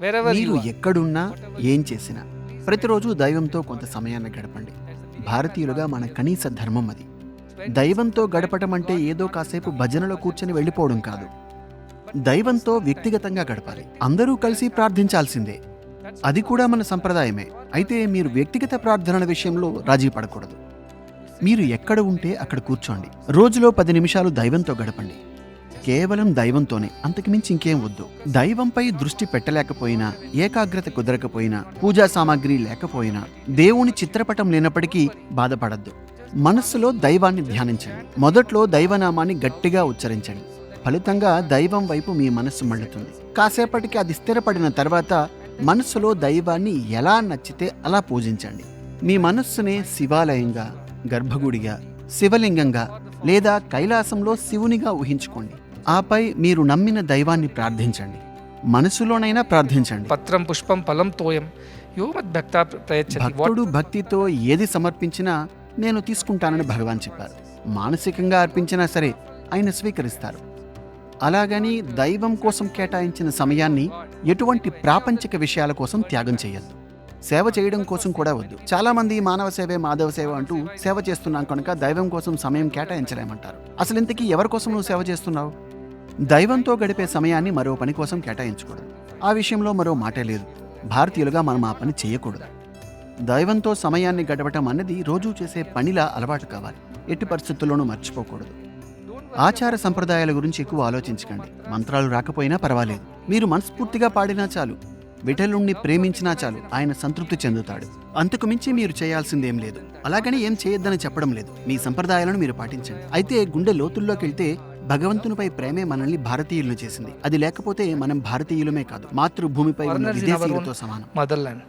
మీరు. ఎక్కడున్నా ఏం చేసినా ప్రతిరోజు దైవంతో కొంత సమయాన్ని గడపండి. భారతీయులుగా మన కనీస ధర్మం అది. దైవంతో గడపటం అంటే ఏదో కాసేపు భజనలో కూర్చొని వెళ్ళిపోవడం కాదు. దైవంతో వ్యక్తిగతంగా గడపాలి. అందరూ కలిసి ప్రార్థించాల్సిందే. అది కూడా మన సంప్రదాయమే. అయితే మీరు వ్యక్తిగత ప్రార్థనల విషయంలో రాజీ పడకూడదు. మీరు ఎక్కడ ఉంటే అక్కడ కూర్చోండి. రోజులో పది నిమిషాలు దైవంతో గడపండి. కేవలం దైవంతోనే అంతకుమించి ఇంకేం వద్దు. దైవంపై దృష్టి పెట్టలేకపోయినా ఏకాగ్రత కుదరకపోయినా పూజా సామాగ్రి లేకపోయినా దేవుని చిత్రపటం లేనప్పటికీ బాధపడద్దు. మనస్సులో దైవాన్ని ధ్యానించండి. మొదట్లో దైవనామాన్ని గట్టిగా ఉచ్చరించండి. ఫలితంగా దైవం వైపు మీ మనస్సు మళ్ళుతుంది. కాసేపటికి అది స్థిరపడిన తర్వాత మనస్సులో దైవాన్ని ఎలా నచ్చితే అలా పూజించండి. మీ మనస్సునే శివాలయంగా గర్భగుడిగా శివలింగంగా లేదా కైలాసంలో శివునిగా ఊహించుకోండి. ఆపై మీరు నమ్మిన దైవాన్ని ప్రార్థించండి. మనసులోనైనా ప్రార్థించండి. పత్రం పుష్పం ఫలం తోయం ప్రయచ్చతి. భక్తుడు భక్తితో ఏది సమర్పించినా నేను తీసుకుంటానని భగవాన్ చెప్పారు. మానసికంగా అర్పించినా సరే ఆయన స్వీకరిస్తారు. అలాగని దైవం కోసం కేటాయించిన సమయాన్ని ఎటువంటి ప్రాపంచిక విషయాల కోసం త్యాగం చేయొద్దు. సేవ చేయడం కోసం కూడా వద్దు. చాలా మంది మానవ సేవే మాధవ సేవ అంటూ సేవ చేస్తున్నాం కనుక దైవం కోసం సమయం కేటాయించలేమంటారు. అసలు ఇంతకీ ఎవరి కోసం నువ్వు సేవ చేస్తున్నావు? దైవంతో గడిపే సమయాన్ని మరో పని కోసం కేటాయించకూడదు. ఆ విషయంలో మరో మాటే లేదు. భారతీయులుగా మనం ఆ పని చేయకూడదు. దైవంతో సమయాన్ని గడపటం అన్నది రోజూ చేసే పనిలా అలవాటు కావాలి. ఎట్టి పరిస్థితుల్లోనూ మర్చిపోకూడదు. ఆచార సంప్రదాయాల గురించి ఎక్కువ ఆలోచించకండి. మంత్రాలు రాకపోయినా పర్వాలేదు. మీరు మనస్ఫూర్తిగా పాడినా చాలు. విఠలుణ్ణి ప్రేమించినా చాలు. ఆయన సంతృప్తి చెందుతాడు. అంతకు మించి మీరు చేయాల్సిందేం లేదు. అలాగని ఏం చేయొద్దని చెప్పడం లేదు. మీ సంప్రదాయాలను మీరు పాటించండి. అయితే గుండె లోతుల్లోకి వెళ్తే భగవంతునిపై ప్రేమే మనల్ని భారతీయులను చేసింది. అది లేకపోతే మనం భారతీయులమే కాదు మాతృభూమిపై ఉన్న విదేశీయులతో సమానం. మదర్లాండ్